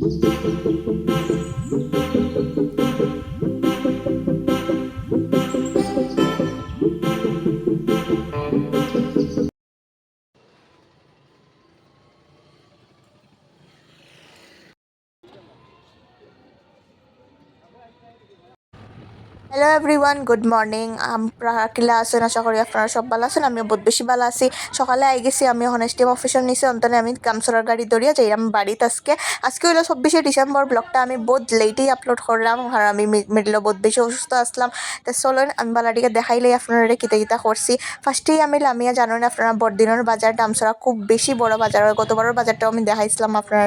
Música everyone good morning আমরা কিলা আছেন আশা করি আপনারা সব ভালো আছেন। আমিও বহুত বেশি ভালো আছি। সকালে আই গেছি, আমি হনেস্টিম অফিসের নিচে অন্তনে আমি কামসরার গাড়ি যাই আমি বাড়িতে আজকে। আজকে হলো চব্বিশে ডিসেম্বর, ব্লগটা আমি বহুত লেটেই আপলোড করলাম। আর আমি মিডলে বহুত বেশি অসুস্থ আসলাম। তো চলুন, আমি বালাটিকে দেখাইলেই আপনারা কিতা কিতা করছি। ফার্স্টেই আমি লামিয়া জানেন আপনারা, বড়দিনের বাজার, ডামসরা খুব বেশি বড় বাজার হয়। গতবারের বাজারটাও আমি দেখাইছিলাম আপনারা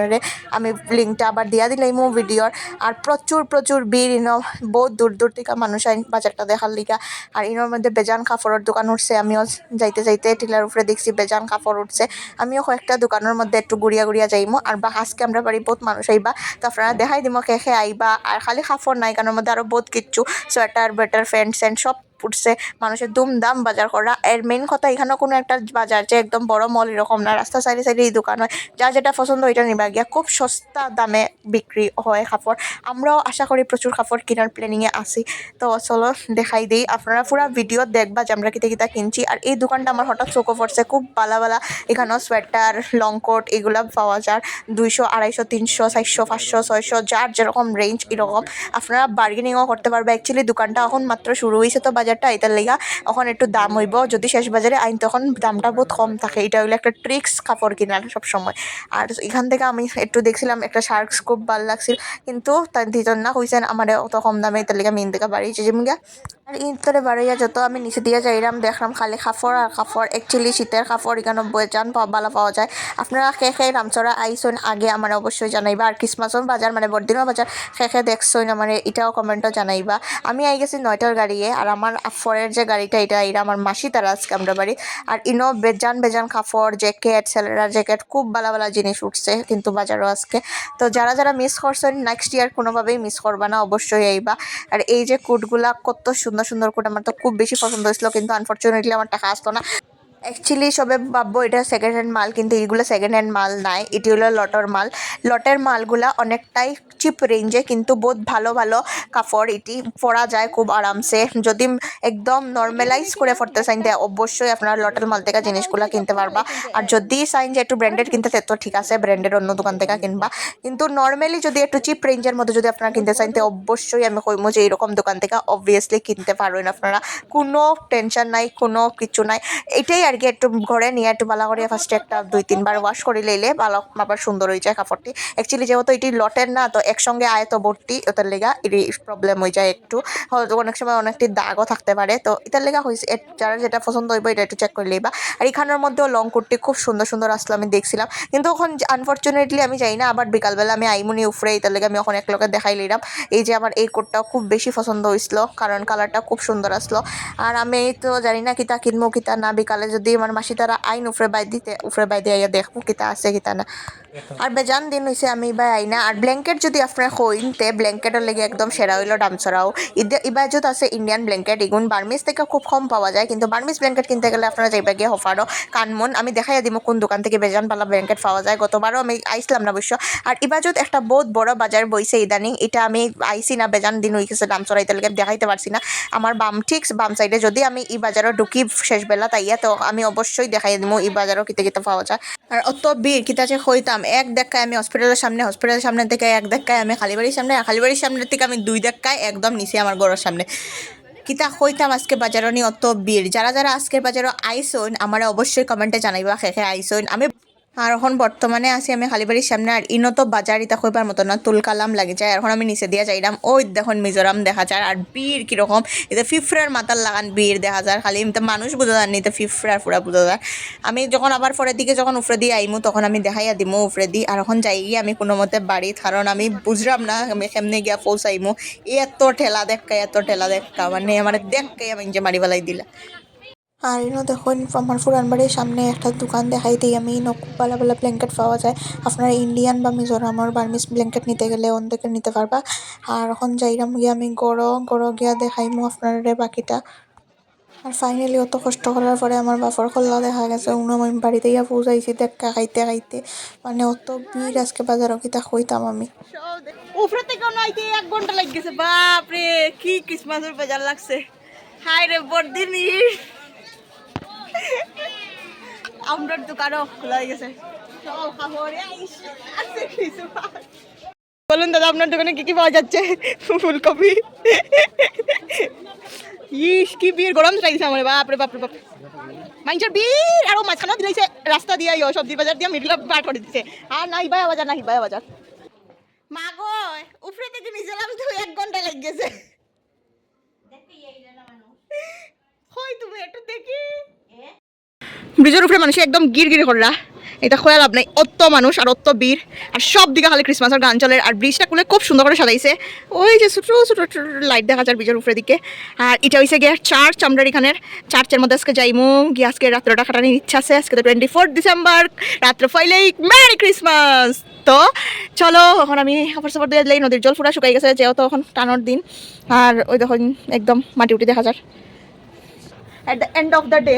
আমি লিঙ্কটা আবার দিয়া দিলাম ভিডিওর আর প্রচুর প্রচুর ভিড় ইনো বহুত দূর দূর থেকে মানুষ আইন বাজারটা দেখার লিগা। আর ইনোর মধ্যে বেজান কাপড়ের দোকান উঠছে, আমিও যাইতে যাইতে টিলার উপরে দেখছি বেজান কাপড় উঠছে। আমিও কয়েকটা দোকানের মধ্যে একটু গুড়িয়া গুড়িয়া যাইমো। আর বা আজকে আমরা বাড়ি বহুত মানুষ আইবা, তো আপনারা দেখাই দিম কে খে আইবা। আর খালি কাপড় নাই, কারণ মধ্যে আরও বহুত কিচ্ছু, সোয়েটার, বেটার, প্যান্ট, স্যান্ট, সব উঠছে মানুষের দুমদাম বাজার করা। এর মেইন কথা এখানেও কোনো একটা বাজার যে একদম বড় মল এরকম না, রাস্তা সাইডে সাইডে এই দোকান হয়। যা যেটা পছন্দ ওইটা নিবা গিয়া। খুব সস্তা দামে বিক্রি হয় কাপড়। আমরাও আশা করি প্রচুর কাপড় কেনার প্ল্যানিংয়ে আছি। তো চলো, দেখাই দিই। আপনারা পুরো ভিডিও দেখবা যে আমরা কিতা কিতা কিনছি। আর এই দোকানটা আমার হঠাৎ চোখে পড়ছে। খুব বালা বালা। এখানেও সোয়েটার লং কোট এগুলা পাওয়া যায়। দুইশো, আড়াইশো, তিনশো, চারশো, পাঁচশো, ছয়শো, যার যেরকম রেঞ্জ এরকম। আপনারা বার্গেনিংও করতে পারবে। অ্যাকচুয়ালি দোকানটা এখন মাত্র শুরু হয়েছে তো বাজারটা এটার লেগা এখন একটু দাম হইব। যদি শেষ বাজারে আইন তখন দামটা বহুত কম থাকে। এটা হইল একটা ট্রিক্স কাপড় কেনার সব সময় আর এখান থেকে আমি একটু দেখছিলাম একটা শার্কস খুব ভালো লাগছিল। কিন্তু তার দিতন না কইছেন আমার অত কম দামে এটার লেগা মেন থেকে বাড়িয়েছে যেমন গা আর ইন্তরে বাড়িয়া যত আমি নিচে দিয়ে যাইলাম দেখলাম খালি কাপড় আর কাপড়। একচুয়ালি শীতের কাপড় এখানে বেজান পাওয়া ভালো পাওয়া যায়। আপনারা খে খে রামচরা আইসন আগে আমার অবশ্যই জানাইবা। আর ক্রিসমাসও বাজার মানে বড়দিনও বাজার খে খে দেখছই না মানে এটাও কমেন্টও জানাইবা। আমি আই গেছি নয়টার গাড়িয়ে আর আমার ফরের যে গাড়িটা, এটা এটা আমার মাসি, তারা আজকে আমরা বাড়ি। আর ইনো বেজান বেজান কাপড় জ্যাকেট ছেলেরা জ্যাকেট খুব ভালো ভালো জিনিস উঠছে কিন্তু বাজারও আজকে। তো যারা যারা মিস করছেন নেক্সট ইয়ার কোনোভাবেই মিস করবা না, অবশ্যই এইবা আর এই যে কোটগুলা কত সুন্দর সুন্দর কোট আমার তো খুব বেশি পছন্দ হয়েছিল, কিন্তু আনফর্চুনেটলি আমার টাকা আসতো না। অ্যাকচুয়ালি সবে ভাববো এটা সেকেন্ড হ্যান্ড মাল, কিন্তু এইগুলো সেকেন্ড হ্যান্ড মাল নাই। এটি হলো লটের মাল। লটের মালগুলা অনেকটাই চিপ রেঞ্জে কিন্তু বহুত ভালো ভালো কাপড়। এটি পরা যায় খুব আরামসে। যদি একদম নর্মালাইজ করে পড়তে চাইন তাই অবশ্যই আপনার লটের মাল থেকে জিনিসগুলো কিনতে পারবা। আর যদি চাইন যে একটু ব্র্যান্ডেড কিনতে, তো ঠিক আছে ব্র্যান্ডেড অন্য দোকান থেকে কিনবা। কিন্তু নর্মালি যদি একটু চিপ রেঞ্জের মধ্যে যদি আপনারা কিনতে চাইন অবশ্যই আমি কইমো যে এইরকম দোকান থেকে অবভিয়াসলি কিনতে পারবেন আপনারা। কোনো টেনশন নাই, কোনো কিছু নাই। এটাই আর কি একটু ঘরে, নিয়ে একটু ভালো করে ফার্স্টে একটা দুই, তিনবার ওয়াশ করে লইলে ভালো, আবার সুন্দর হয়ে যায় কাপড়টি। অ্যাকচুয়ালি যেহেতু এটি লটের না, তো একসঙ্গে আয়ত ভর্তি ওটার লেগা এটি প্রবলেম হয়ে যায় একটু। অনেক সময় অনেকটি দাগও থাকতে পারে, তো এটার লেগা হয়েছে যারা যেটা পছন্দ হইব এটা একটু চেক করে লইবা। আর এখানের মধ্যেও লং কুর্তি খুব সুন্দর সুন্দর আসলো আমি দেখছিলাম। কিন্তু এখন আনফর্চুনেটলি আমি যাই না, আবার বিকালবেলা আমি আইমুনি উফরে এটার লেগে আমি এখন এক লোকে দেখাই লইলাম এই যে আমার এই কোটটাও খুব বেশি পছন্দ হয়েছিল কারণ কালারটা খুব সুন্দর আসলো। আর আমি তো জানি না কিতা কিনবো, কিতা না, বিকালে আমার মাসি তারা আইন উফরে বাই দিতে, উফরে বাই দিয়ে দেখব কিতা আছে, কিতা না। আর বেজান দিন হয়েছে আমি এবার আইনা আর ব্ল্যাঙ্কেট যদি আপনার হইন তে, ব্ল্যাঙ্কেটের লেগে একদম সেরা হইল দামছড়াও ইবার যত আছে ইন্ডিয়ান ব্ল্যাঙ্কেট এগুন বার্মিস থেকে খুব কম পাওয়া যায়, কিন্তু বার্মিস ব্ল্যাঙ্কেট কিনতে গেলে আপনারা যাইবা গিয়ে হফারও কানমন। আমি দেখাই দিব কোন দোকান থেকে বেজান পালা ব্ল্যাঙ্কেট পাওয়া যায়। গতবারও আমি আইসলাম না অবশ্য। আর ইবাজত একটা বহুত বড় বাজার বইছে ইদানিং, এটা আমি আইসি না, বেজান দিন হয়ে গেছে দাম চড়াইতে লেগে দেখাইতে পারছি না। আমার বাম ঠিক বাম সাইডে যদি আমি ই বাজারও ঢুকি শেষ বেলা তাইয়া তো আমি অবশ্যই দেখাই দিব এই বাজারও কিতে কিতে পাওয়া যায়। আর অত ভিড়, কিতা যে হইতাম, এক দেখায় আমি হসপিটালের সামনে হসপিটালের সামনে থেকে এক দেখায় আমি খালিবাড়ির সামনে খালিবাড়ির সামনে থেকে আমি দুই দেখায় একদম নিচে আমার ঘরের সামনে। কিতা হইতাম আজকে বাজারও নি অত ভিড়। যারা যারা আজকের বাজারও আইসন আমার অবশ্যই কমেন্টে জানাইবা শেষে আইসন আমি আর এখন বর্তমানে আছি আমি খালিবাড়ির সামনে, আর ইনো তো বাজার ইতা কইবার মতো না তুলকালাম লাগে যায়। এখন আমি নিচে দিয়া যাইলাম ওই দেখুন মিজোরাম দেখা যায়, আর বীর কীরকম। এটা ফিফরার মাথার লাগান বীর দেখা যায়, খালি এমনি মানুষ বোঝা যায়নি তো ফিফরার পুরা বুঝা যায়। আমি যখন আবার পরের দিকে যখন উফরে দিয়ে আইমু, তখন আমি দেখাইয়া দিমু উফরে দি আর এখন যাই গিয়ে আমি কোনো মতে বাড়ি কারণ আমি বুঝলাম না, আমি কেমনে গিয়া পৌঁছাইমু। এত ঠেলা দেখা এত ঠেলা দেখা মানে আমার দেখকে আমি যে মারি বেলাই দিলা। আর ইনো দেখুন আমার ফুরান বাড়ির সামনে একটা দোকান দেখাই দিই আমি। ভালো ভালো ব্ল্যাঙ্কেট পাওয়া যায়। আপনারা ইন্ডিয়ান বা মিজোরামর বার্মিস ব্ল্যাঙ্কেট নিতে গেলে অন থেকে নিতে পারবা। আর এখন যাইরাম গিয়ে আমি গড় গড় গিয়া দেখাইমু আপনারা বাকিটা। আর ফাইনালি অত কষ্ট করার পরে আমার বাপর কল্লা দেখা গেছে। উনো, আমি বাড়িতে ইয়া পৌঁছাইছি দেখা খাইতে খাইতে। মানে অত ভিড় আজকে বাজারও কিতা কইতাম আমি। থেকে নয়তে এক ঘণ্টা লাগে গেছে। বাপ রে কি ক্রিসমাসের বাজার লাগছে। হাই রে আমরার দোকানও খোলা হয়ে গেছে। বলুন দাদা আপনার দোকানে কি কি পাওয়া যাচ্ছে? ফুলকপি। ইস কি বীর গরম চাইছে আমার বাপ রে বাপ রে বাপ মানুষের বীর আর মাঝখানেও দিলাইছে রাস্তা দিয়ে ইয়ো সবজি বাজার দিয়ে মিডিল বার করে দিচ্ছে আর নাই বায়া বাজার নাই বায়া বাজার। মা গো উপরে থেকে তো এক ঘণ্টা লেগে গেছে হয় তুমি একটু দেখি। ব্রিজের উপরে মানুষ একদম গির গির করলা এটা খোয়া লাভ নাই। অত মানুষ আর অত বীর। আর সব দিকে খালি ক্রিসমাসের গান চলে। আর ব্রিজটা খুলে খুব সুন্দর করে সাজাইছে। ওই যে ছোটো ছোটো লাইট দেখা যায় ব্রিজের উপরে দিকে। আর এটা হয়েছে গিয়ে চার্চ আমরা এখানের চার্চের মধ্যে আজকে যাইমু। গিয়ে আজকে রাত্রটা কাটানোর ইচ্ছা আছে। আজকে তো টোয়েন্টি ফোর্থ ডিসেম্বর রাত্র ফাইলেই ম্যারি ক্রিসমাস তো চলো, এখন আমি কাপড় সাপড় দিয়ে দিলাই নদীর জল পুরা শুকাই গেছে। যেহেতু এখন টানোর দিন। আর ওই দেখুন, একদম মাটি উঠি দেখা যায় at the end of the day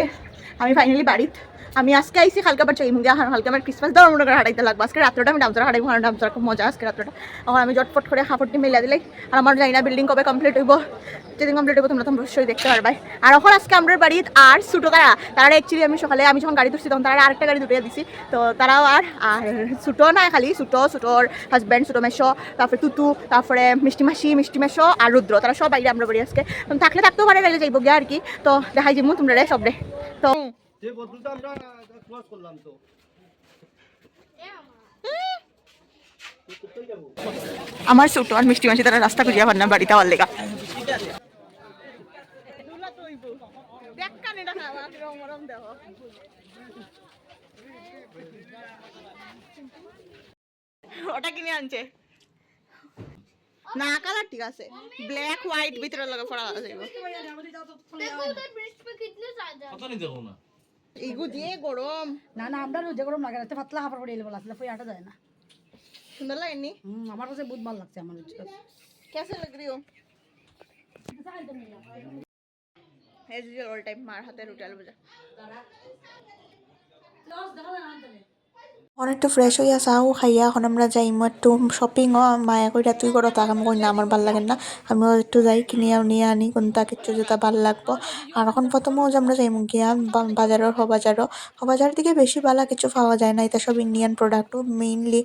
আমি ফাইনালি বাড়িত আমি আজকে আইসি হালকা আবার চাই মুগে হালকা আমার ক্রিসমাস ধর্ম মনে করে হাঁটাইতে লাগবো। আজকে রাত্রটা আমি ডামচার হাঁটাইবো কারণ ডামচার খুব মজা আজকে রাত্রটা। এখন আমি জটফট করে হাঁপড়টি মিলে দিলাই আর আমার জানি না বিল্ডিং কবে কমপ্লিট হইব। যেদিন কমপ্লিট হইব, তোমরা তো অবশ্যই দেখতে পারবাই আর এখন আজকে আমরা বাড়িত আর ছোটো তারা তারা অ্যাকচুয়ালি আমি সকালে, আমি যখন গাড়ি তুলছি তখন তারা আরেকটা গাড়ি দুটো দিছি। তো তারাও আর আর ছোটো নাই খালি, ছোটো ছোটোর হাজব্যান্ড ছোটো মেশো তারপরে তুতু, তারপরে মিষ্টি মাসি, মিষ্টি মেশো আর রুদ্র। তারা সব বাইরে আমরা বাড়ি আজকে। থাকলে থাকতেও পারে, গেলে যাইব গিয়ে আর কি। তো দেখাই যাব তোমরা সব রে। তো যে বোতলটা আমরা ক্লোজ করলাম তো। আমার ছোট আর মিষ্টি মাসি তারা রাস্তা খুঁজিয়া পার না বাড়িতে আবার লেগা। ওটা কিনে আনছে। না কালার ঠিক আছে। ব্ল্যাক হোয়াইট ভিতরে লাগা পড়া আছে। দেখো তো মিষ্টি পে কত নি দেখো না? ইগু যে গরম। না না আমরা রোজে গরম লাগে রাতে পাতলা হাফার পরে এলে বলা আসলে আটা যায় না। সুন্দর লাগেনি? আমার কাছে বহুত ভালো লাগছে আমার রোজে। কেসে লাগ রিও এজ ইউজুয়াল অল টাইম মার হাতে রুটি আলু ভাজা লস দেখা না একটু ফ্রেশ হইয়া চাও খাইয়া এখন আমরা যাই একটু শপিং শপিংও মায়া কইরা তুই করো তাক আমি কই না আমার ভালো লাগে না, আমিও একটু যাই কিনিয়া নিয়ে আনি কোনটা কিছু যেটা ভালো লাগবো। আর এখন প্রথমেও যে আমরা যাই গিয়া বা- বাজারও হবাজারও হবাজারের দিকে বেশি ভালো কিছু পাওয়া যায় না, এটা সব ইন্ডিয়ান প্রোডাক্টও মেইনলি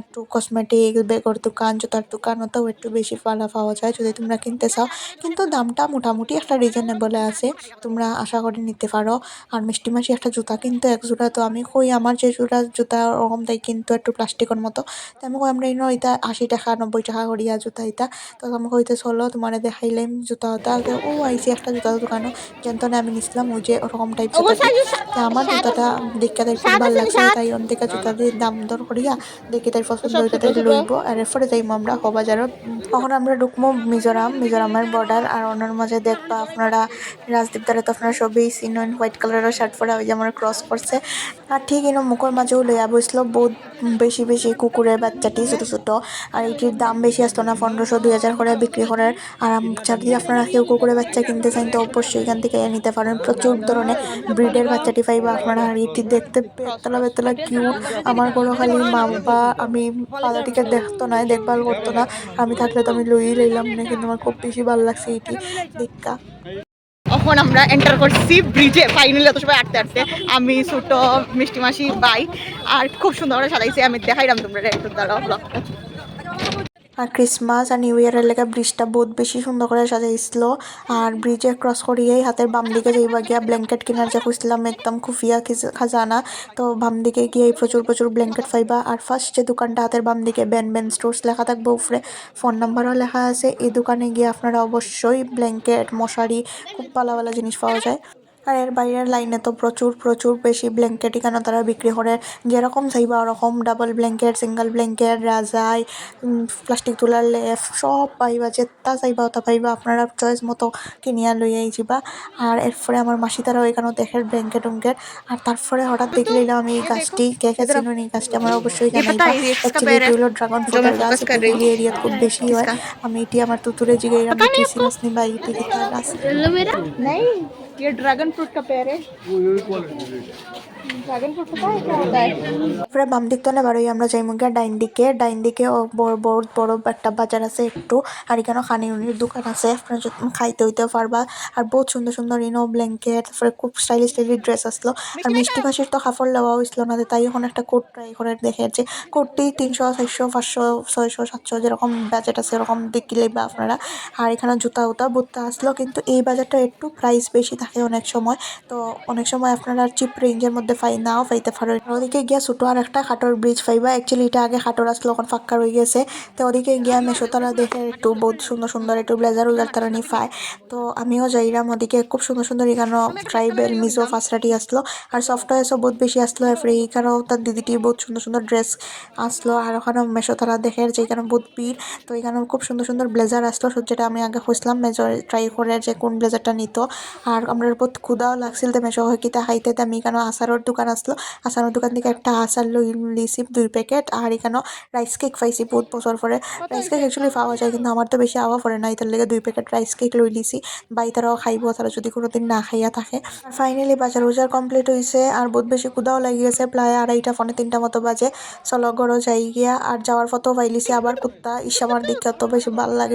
একটু কসমেটিক বেগর দোকান, জুতার দোকানতেও একটু বেশি ভালো পাওয়া যায়, যদি তোমরা কিনতে চাও, কিন্তু দামটা মোটামুটি একটা রিজনেবলে আছে, তোমরা আশা করে নিতে পারো, আর মিষ্টি মাসি একটা জুতা কিন্তু, এক জোড়া, তো আমি কই, আমার যে জোড়া জুতা ওরকম তাই কিন্তু একটু প্লাস্টিকের মতো। তো আমি কই আমরা ইনো এটা আশি টাকা নব্বই টাকা করিয়া জুতা এটা। তো আমি কইতে চলো তোমার দেখাইলাম জুতা ওটা ও আইসি একটা জুতা দোকানও যেন আমি নিছিলাম ওই যে ওরকম টাইপ জুতা তো আমার জুতাটা দেখতে তাই খুব ভালো লাগছে তাই অন থেকে জুতা দিয়ে দাম দর করিয়া দেখি তাই পছন্দ হইতে তাই লইব। আর এরপরে যাইমু আমরা হবাজারত তখন আমরা ঢুকমু মিজোরাম মিজোরামের বর্ডার আর ওনার মাঝে দেখবা আপনারা রাজদীপ দ্বারা তো আপনারা সবই চিনেন হোয়াইট কালারের শার্ট পরা ওই যে আমার ক্রস করছে আর ঠিক এনে মুখের মাঝেও লইয়া বসল, বহুত বেশি বেশি কুকুরের বাচ্চাটি ছোটো ছোটো। আর এটির দাম বেশি আসতো না, পনেরোশো, দুই হাজার করে বিক্রি করার। আর যদি আপনারা কেউ কুকুরের বাচ্চা কিনতে চান, তো অবশ্যই এখান থেকে নিতে পারেন। প্রচুর ধরনের ব্রিডের বাচ্চাটি পাইবা আপনারা। আর এটি দেখতে বেতলা বেতলা কিউট আমার কোনো খালি মা বাবা আমি পালাটিকে দেখতো না, দেখভাল করতো না। আমি থাকলে তো আমি লইই লইলাম না, কিন্তু আমার খুব বেশি ভালো লাগছে এটি। দেখা। এখন আমরা এন্টার করছি ব্রিজে ফাইনালি এত সবাই আটতে আটতে আমি, ছোট মিষ্টি মাসি বাই আর খুব সুন্দর করে সাজাইছি। আমি দেখাইলাম তোমরা একটু দাঁড়াও ব্লগটা আর ক্রিসমাস আর নিউ ইয়ারের লেগে ব্রিজটা বহুত বেশি সুন্দর করে সাজাইছিল। আর ব্রিজে ক্রস করিয়েই হাতের বাম দিকে যাইবা গিয়া ব্ল্যাঙ্কেট কেনার যে খুঁজছিলাম, একদম খুফিয়া খিজ- খাজানা। তো বাম দিকে গিয়ে প্রচুর প্রচুর ব্ল্যাঙ্কেট পাইবা। আর ফার্স্ট যে দোকানটা হাতের বাম দিকে ব্যান ব্যান স্টোর্স লেখা থাকবে উপরে ফোন নাম্বারও লেখা আছে। এই দোকানে গিয়ে আপনারা অবশ্যই ব্ল্যাঙ্কেট মশারি, খুব ভালো জিনিস পাওয়া যায়। আর এর বাইরের লাইনে তো প্রচুর প্রচুর বেশি ব্ল্যাঙ্কেট এখানে তারা বিক্রি করে। যেরকম চাইবা ওরকম ডাবল ব্ল্যাঙ্কেট সিঙ্গেল ব্ল্যাঙ্কেট রাজাই প্লাস্টিক তোলার লেফ সব পাইবা যেটা চাইবা ওটা পাইবা। আপনারা চয়েস মতো কিনিয়া লইয়াই যাবা আর এরপরে আমার মাসি তারাও এখানেও দেখে ব্ল্যাঙ্কেট উঙ্কেট আর তারপরে হঠাৎ দেখে নিলাম আমি এই গাছটি। কে কে চিনুন এই গাছটি আমার অবশ্যই হলো ড্রাগন ফ্রুটের গাছ। এই এরিয়া খুব বেশি হয়। আমি এটি আমার তুতুরে জিগে আমি কি নিবা এটি গাছ ये ड्रैगन फ्रूट का पेड़ है। वो क्वालिटी তারপরে বাম দিক তো বারোই আমরা যাই মুগা ডাইন দিকে। ডাইন দিকে বড় বড় বড় একটা বাজার আছে একটু আর এখানে খানি উনির দোকান আছে। আপনারা খাইতে হইতে পারবা। আর বহুত সুন্দর সুন্দর ইনো ব্ল্যাঙ্কেট তারপরে খুব স্টাইলিশ স্টাইলিশ ড্রেস আসলো। আর মিষ্টি মাসির তো কাপড় নেওয়া হয়েছিল না তাই এখন একটা কোট ট্রাই করে দেখে যে কোটটি তিনশো চারশো পাঁচশো ছয়শো সাতশো যেরকম বাজেট আছে এরকম দেখিলে বা আপনারা। আর এখানে জুতা উতা বুত্তা আসলো কিন্তু এই বাজারটা একটু প্রাইস বেশি থাকে অনেক সময়। তো অনেক সময় আপনারা চিপ রেঞ্জের মধ্যে পাই নাও পাইতে পারেন ওদিকে গিয়া ছোটো আর একটা খাটোর ব্রিজ পাইবা অ্যাকচুয়ালি এটা আগে খাটোর আসলো এখন ফাঁকা রয়ে গেছে। তো ওদিকে গিয়া মেশো তারা দেখে একটু বহুত সুন্দর সুন্দর একটু ব্লেজার উজার তারা নি পায় তো আমিও যাইলাম ওদিকে খুব সুন্দর সুন্দর এখানে ট্রাইবেল মিজো ফাসরাটি আসলো আর সফটওয়্যারসও বহুত বেশি আসলো এরপরে এইখানেও তার দিদিটি বহুত সুন্দর সুন্দর ড্রেস আসলো আর ওখানে মেশো তারা দেখে যে এখানে বহুত ভিড় তো এখানে খুব সুন্দর সুন্দর ব্লেজার আসলো যেটা আমি আগে খুঁজলাম মেজর ট্রাই করে যে কোন ব্লেজারটা নিত। আর আমরা বহুত ক্ষুদাও লাগছিল তো মেশো হয় কিতা খাইতে, তো আমি এখানে আচারের দোকান আসলো। আচারের দোকান থেকে একটা লই লিছি দুই প্যাকেট। আর এখানেও রাইস কেক পাইছি বহুত বছর পরে। রাইস কেক অ্যাকচুয়ালি পাওয়া যায় কিন্তু আমার তো বেশি আওয়া পড়ে না। এটার লেগে দুই প্যাকেট রাইস কেক লই লিছি বাই তারাও খাইব তারা যদি কোনোদিন না খাইয়া থাকে। আর ফাইনালি বাজার উজার কমপ্লিট হয়েছে আর বহুত বেশি ক্ষুদাও লাগি গেছে। প্রায় আড়াইটা ফোনে তিনটা মতো বাজে। চলো ঘরও যাই গিয়া। আর যাওয়ার ফটো পাইলিছি আবার কুত্তা। ইস আমার দেখে অত বেশি ভালো লাগে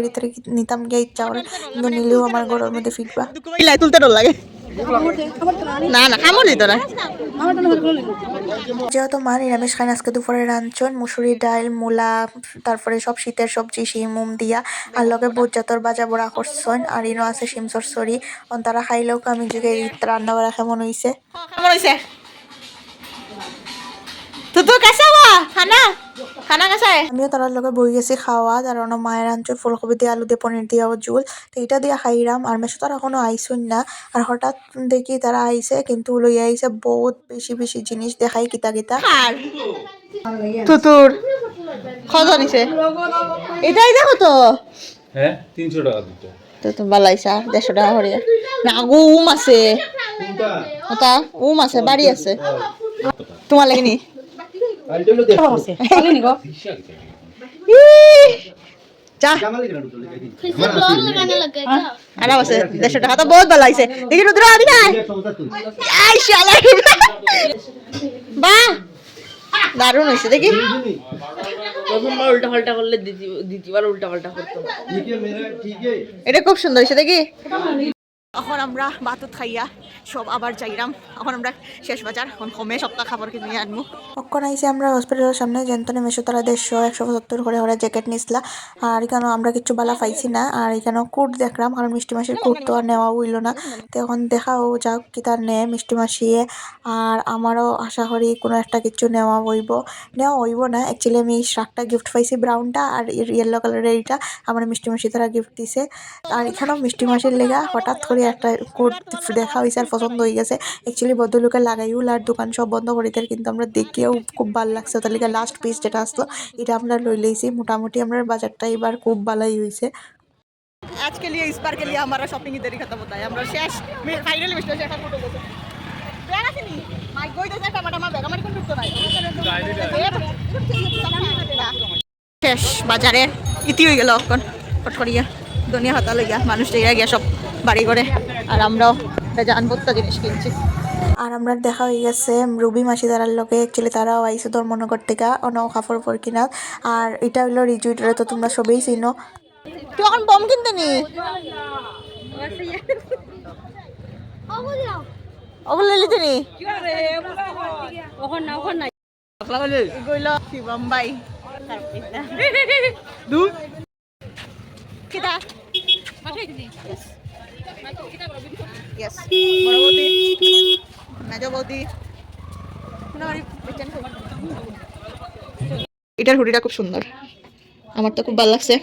নিতাম গিয়া। ইচ্ছা করে কিন্তু নিলেও আমার ঘরের মধ্যে ফিটবা তুলতে লাগে। না না না। যেহেতু মা নিরামিষ খান আজকে দুপুরে রাঞ্চন মুসুরি ডাল মূলা তারপরে সব শীতের সবজি শিম মুম দিয়া আর লগে বোজাতর বাজা বড়া করছন আর ইনো আছে শিম সরসরি তারা খাইলেও আমি যুগে রান্না বাড়া কেমন হইছে? কেমন হয়েছে তো তো কেসা খানা? খানা কেসা আমিও তার লগে বই গেছি খাওয়া তার অন্য মায়ের আনছো ফুলকপি দিয়ে আলু দিয়ে পনির দিয়ে জুল। তো এটা দিয়ে খাইরাম আর মেশো তারা এখনও আইসুন না। আর হঠাৎ দেখি তারা আইছে কিন্তু লই আইছে বহুত বেশি বেশি জিনিস দেখাই কিতা কিতা। আর তুতুর কত নিছে এটাই দেখো তো হ্যাঁ তিনশো টাকা দুটো। তো তুমি বালাইছা দেড়শো টাকা হরিয়া না আগু উম আছে। ওটা উম আছে বাড়ি আছে। তোমার লাগে নি? বহুত দেখি দারুণ হয়েছে দেখি প্রথমবার উল্টা পাল্টা করলে দ্বিতীয় দ্বিতীয়বার উল্টা পাল্টা করতো এটা খুব সুন্দর হয়েছে দেখি এখন আমরা বাতুত খাইয়া সব আবার যাইরাম। এখন আমরা শেষ বাজার, এখন কমে সপ্তাহ খাবার কিনে নিয়ে আনব কখন আইসি আমরা হসপিটালের সামনে, যেন্তনে মেশো তারা দেড়শো, একশো সত্তর করে ওরা জ্যাকেট নিসলা আর এখানে আমরা কিছু বালা পাইছি না, আর এখানে কুট দেখলাম, কারণ মিষ্টি মাসির কুট তো আর নেওয়া হইল না। তো এখন দেখাও যাক কি তার নেয় মিষ্টি মাসিয়ে আর আমারও আশা করি কোনো একটা কিছু নেওয়া হইব। নেওয়া হইব না অ্যাকচুয়ালি আমি শার্টটা গিফট পাইছি ব্রাউনটা আর ইয়েলো কালারের এইটা, আমার মিষ্টি মাসি তারা গিফট দিছে। আর এখানেও মিষ্টি মাসির লেগা হঠাৎ করে একটা কোট দেখা হয়েছে আর পছন্দ হয়ে গেছে অ্যাকচুয়ালি ভদ্রলোকে লাগাইও আর দোকান সব বন্ধ করে দেয় কিন্তু আমরা দেখিও খুব ভালো লাগছে তার লিগে লাস্ট পিস যেটা আসলো এটা আমরা লই লইছি মোটামুটি আমরা বাজারটা এবার খুব ভালোই হয়েছে आज के लिए इस बार के लिए हमारा शॉपिंग इधर ही खत्म होता है আমরা শেষ ফাইনালি মিস্টার শেষ ফটো গেছে ব্যাগ আছে নি মাই গই দে টামাটা মা ব্যাগ আমার কোন ঢুকতো নাই শেষ বাজারের ইতি হয়ে গেল এখন পটকরিয়া দুনিয়া হাতা লইয়া মানুষ যাইয়া গিয়া সব বাড়ি করে আর আমরাও একটা তো জিনিস কিনছি। আর আমরা দেখা হয়ে গেছে রুবি মাসি দাঁড়ার লোকে। অ্যাকচুয়ালি তারাও আইসে ধর্মনগর থেকে অন কাপড় ফর কিনা আর এটা হলো রিজুইটারে তো তোমরা সবেই চিনো। তুই এখন বম কিনতে নি? ওগুলো লিতে নি? এগুলো কি বোম্বাই দু কিটা Yes. বড় বৌদি মেজ বৌদি এটার হুডিটা খুব সুন্দর আমার তো খুব ভালো লাগছে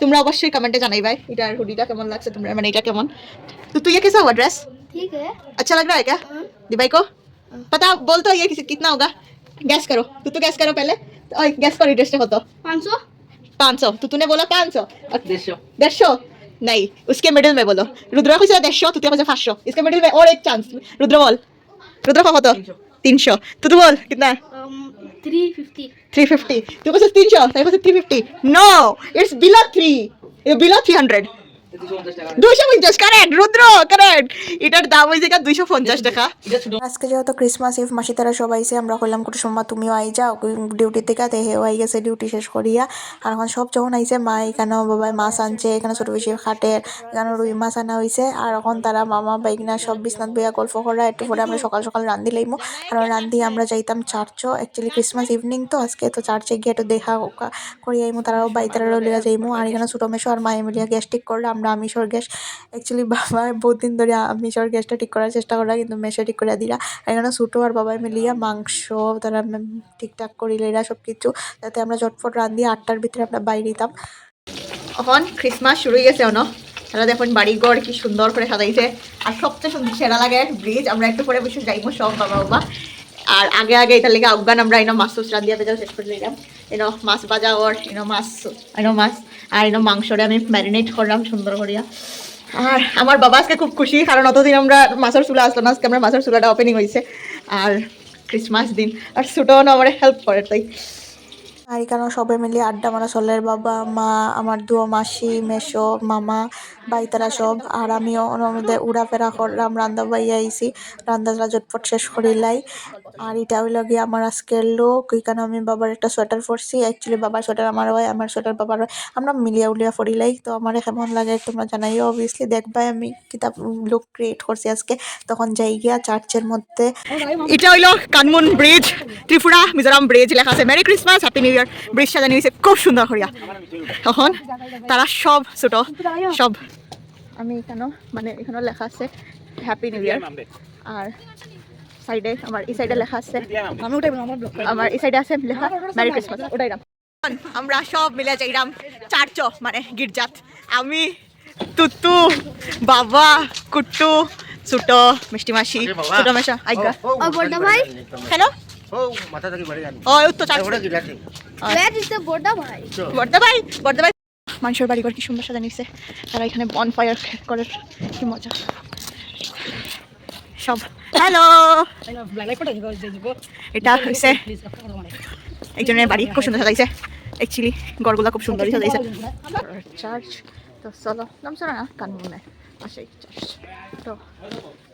তোমরা অবশ্যই কমেন্টে জানাই ভাই এটার হুডিটা কেমন লাগছে তোমরা মানে এটা কেমন তো তুই ये कैसा हुआ ड्रेस ठीक है अच्छा लग रहा है क्या दिवाई को पता बोल तो ये किस- कितना होगा गैस करो तू तो गैस करो पहले ओए गैस करो ड्रेस कत पाँच सौ पाँच सौ तो तूने बोला पाँच सौ দেড়শো डेढ़ सौ नहीं उसके मिडिल में बोलो। रुद्र कुछ दस सौ तू क्या पाँच सौ इसके मिडिल में और एक चांस रुद्र बोल। रुद्र कहो तो तीन सौ तो तू बोल कितना? थ्री फिफ्टी थ्री फिफ्टी तू कुछ तीन सौ तीन three fifty no it's below three below three hundred করিয়া। আর রুই মাছ আনা আর এখন তারা মামা, বাইকনা সব বিছনাথ বইয়া গল্প করা, একটু পরে আমরা সকাল সকাল রান্ধি লাইমো। আর রান্ধি আমরা যাইতাম চার্চও অ্যাকচুয়ালি ক্রিসমাস ইভিনিং তো, আজকে তো চার্চে গিয়ে একটু দেখা উকা করি আইমু, তারাও বাই তারাও লিয়া যাইমু। আর এখানে ছোটো মেশো আর মায়ে মিলিয়া গ্যাস ঠিক করলে। আমরা আমিষর গ্যাস অ্যাকচুয়ালি বাবা বহুত দিন ধরে আমিষর গ্যাসটা ঠিক করার চেষ্টা করা, কিন্তু মেশো ঠিক করে দিলা। এখানে ছোটো আর বাবাই মিলিয়া মাংস, তারা ঠিকঠাক করিলে এরা সব কিছু যাতে আমরা চটফট রান্ধি আটটার ভিতরে আমরা বাইরে দিতাম এখন ক্রিসমাস শুরু হয়ে গেছে অন তারা দেখুন বাড়ি ঘর কি সুন্দর করে সাজাইছে। আর সবচেয়ে সুন্দর সেরা লাগে ব্রিজ, আমরা একটু পরে বসে যাইবো সব বাবা বাবা আর আগে আগে এটা লেগে আফগান আমরা, এনো মাছ সুস রান্ধিয়া বেজা শেষ করে নিলাম। এনো মাছ ভাজা ওর, এনো মাছ এনো মাছ, আর এনো মাংসটা আমি ম্যারিনেট করলাম সুন্দর করিয়া আর আমার বাবা আজকে খুব খুশি, কারণ অতদিন আমরা মাছের চুলা আসলো না, আজকে আমরা মাছের চুলাটা ওপেনিং হয়েছে আর ক্রিসমাস দিন, আর ছোটও না, আমার হেল্প করে তাই। আর এখানে সবাই মিলে আড্ডা মারা চলের বাবা, মা, আমার দুয়ো মাসি মেশো মামা বাইতারা সব, আর আমিও ওনার মধ্যে উড়াফেরা করলাম রান্দা বাইয়া আইছি। রান্দাটা জটপট শেষ করিলাই। আর এটা হইল গিয়ে আমার আজকের লোক এখানে আমি বাবার একটা সোয়েটার পরছি। অ্যাকচুয়ালি বাবার সোয়েটার আমার হয় আমার সোয়েটার বাবার হয়। আমরা মিলিয়া উলিয়া পরিলাই তো আমার কেমন লাগে তোমরা জানাইও অবভিয়াসলি দেখবাই আমি কিতাব লুক ক্রিয়েট করছি আজকে। তখন যাই গিয়া চার্চের মধ্যে। এটা হইল কানমুন ব্রিজ ত্রিপুরা মিজোরাম ব্রিজ লেখা আছে। Merry Christmas happy new year bridge সাজানি হয়েছে খুব সুন্দর করিয়া। তখন তারা সব ছোট সব। আমি এখানেও মানে এখানেও লেখা আছে হ্যাপি নিউ ইয়ার আর সাইডে আমার এই সাইডে লেখা আছে। আমি আমার এই সাইডে আছে লেখা ক্রিসমাস রাম। আমরা সব মিলে যাইলাম চার্চ মানে গির্জাত। আমি তুতু বাবা কুট্টু ছোট মিষ্টি মাসি ছোট মেশা আইগা ও ভাই? হ্যালো? আচ্ছা। মানুষের বাড়ি ঘর কি সুন্দর সাজা নিচ্ছে তারা এখানে বন ফায়ার করে কি মজা। সব হ্যালো এটা হচ্ছে একজনের বাড়ি, খুব সুন্দর সাজাইছে। অ্যাকচুয়ালি গড়গুলা খুব সুন্দরই সাজাইছে। চার্চ তো চলো, নাম শোনা না, কান মনে আসে চার্চ তো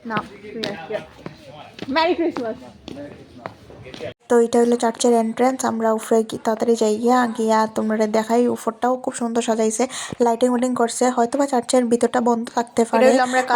না ম্যারি ক্রিসমাস তো এটা হলো চার্চের এন্ট্রেন্স আমরা উপরে তাড়াতাড়ি যাই গিয়া গিয়া তোমরা দেখাই উপরটাও খুব সুন্দর সাজাইছে। লাইটিং উইটিং করছে হয়তো বা চার্চের ভিতরটা বন্ধ থাকতে পারে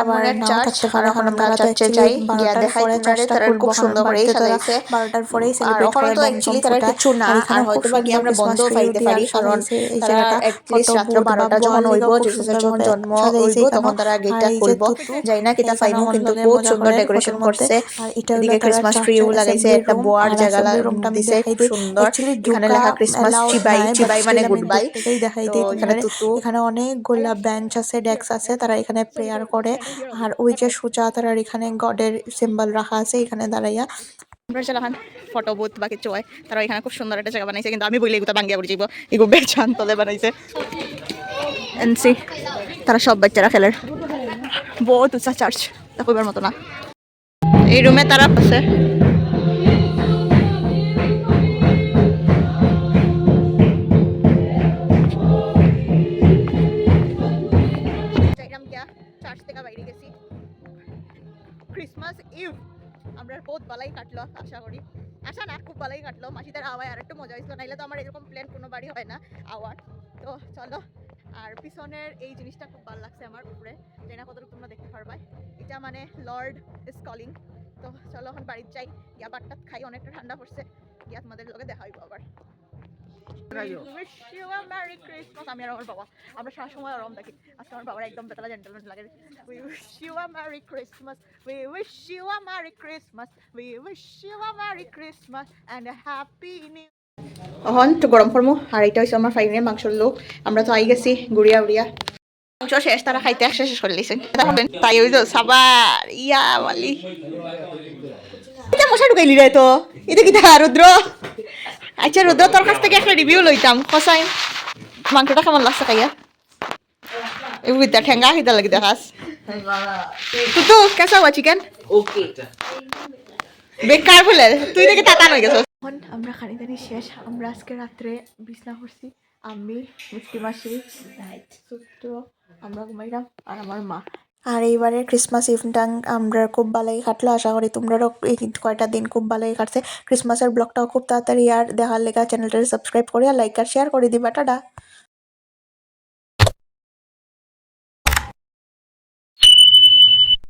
আবার নাও চার্চ, থাকতে পারে। কারণ তারা তো যাই, গিয়া দেখাই তোমরা, তারা খুব সুন্দর তারা সাজাইছে। 12টার পরেই সেলিব্রেট করে তো অ্যাকচুয়ালি তারা কিছু না আর খুব হয়তো বা গিয়ে আমরা বন্ধ পাইতে পারি কারণ এই জায়গাটা। অ্যাটলিস্ট রাত্র বুট বা বারোটা যখন বল হইব জিসাসের যখন জন্ম হইব তখন তারা গেটটা খুলব। যাই না কিতা কিন্তু মজা সুন্দর ডেকোরেশন করছে। এদিকে ক্রিসমাস ট্রিও লাগাইছে একটা বোয়ার জায়গা আমি দিছে খুব সুন্দর। এখানে লেখা ক্রিসমাস চিবাই চিবাই মানে গুড বাই দূর থেকেই দেখাই দিই এখানে এখানে অনেকগুলা বেঞ্চ আছে ডেস্ক আছে তারা এখানে প্রেয়ার করে। আর ওই যে সুজা তারা এখানে গডের সিম্বল রাখা আছে এখানে দাঁড়াইয়া। আমরা ফটো বুথ বা কিছু হয় তারা এখানে খুব সুন্দর একটা জায়গা বানাইছে কিন্তু আমি বলি এগুলো ভাঙ্গিয়া পড়ে যাইব। এগুলো বেচান তলে বানাইছে। এনসি তারা সব বাচ্চারা খেলের বহুত উঁচা চার্চ তা কইবার মতো না। এই রুমে তারা আছে। আমরা বহুত বালাই কাটলো, আশা করি। আশা না, খুব বালাই কাটলো। মাসিদের আওয়ায় আর একটু মজা হয়েছিল, নাইলে তো আমার এরকম প্ল্যান কোনো বাড়ি হয় না, আওয়ার। তো চলো, আর পিছনের এই জিনিসটা খুব ভালো লাগছে আমার উপরে যে না কতটুকু তোমরা দেখতে পারবাই এটা মানে লর্ড ইজ কলিং তো চলো এখন বাড়িতে যাই ইয়া বাটটা খাই, অনেকটা ঠান্ডা পড়ছে, গিয়া তোমাদের লগে দেখা হইব আবার। আমার তো গরম ফরমো আর এটা হচ্ছে আমার ফাইনের মাংসর লোক আমরা তো আই গেছি গুড়িয়া উড়িয়া। মাংস শেষ, তারা খাইতে শেষ করে তাই ওই তো সাবার, ইয়া এটা মশা ঢুকাইলি রে তো। এটা কি দেখা রুদ্র? আচ্ছা রুদ্র তোর কাছ থেকে একটা রিভিউ লইতাম কসাই মাংসটা কেমন লাগছে খাইয়া? এগুলো ঠেঙ্গা খেতে লাগে দেখাস তো তো কেসা হওয়া চিকেন ওকে বেকার বলে তুই দেখে তাকান হয়ে গেছিস এখন আমরা খানিদানি শেষ। আমরা আজকে রাত্রে বিছনা করছি আমি মিষ্টি মাসি ছোট্ট আমরা ঘুমাইলাম। আর আমার মা। আর এইবারের ক্রিসমাস ইভটা আমরা খুব ভালোই কাটলো, আশা করি তোমরাও এই কয়টা দিন খুব ভালোই কাটছে। ক্রিসমাসের ব্লগটাও খুব তাড়াতাড়ি আর দেখার লেগা চ্যানেলটা সাবস্ক্রাইব করে আর লাইক আর শেয়ার করে দিবা। টাটা!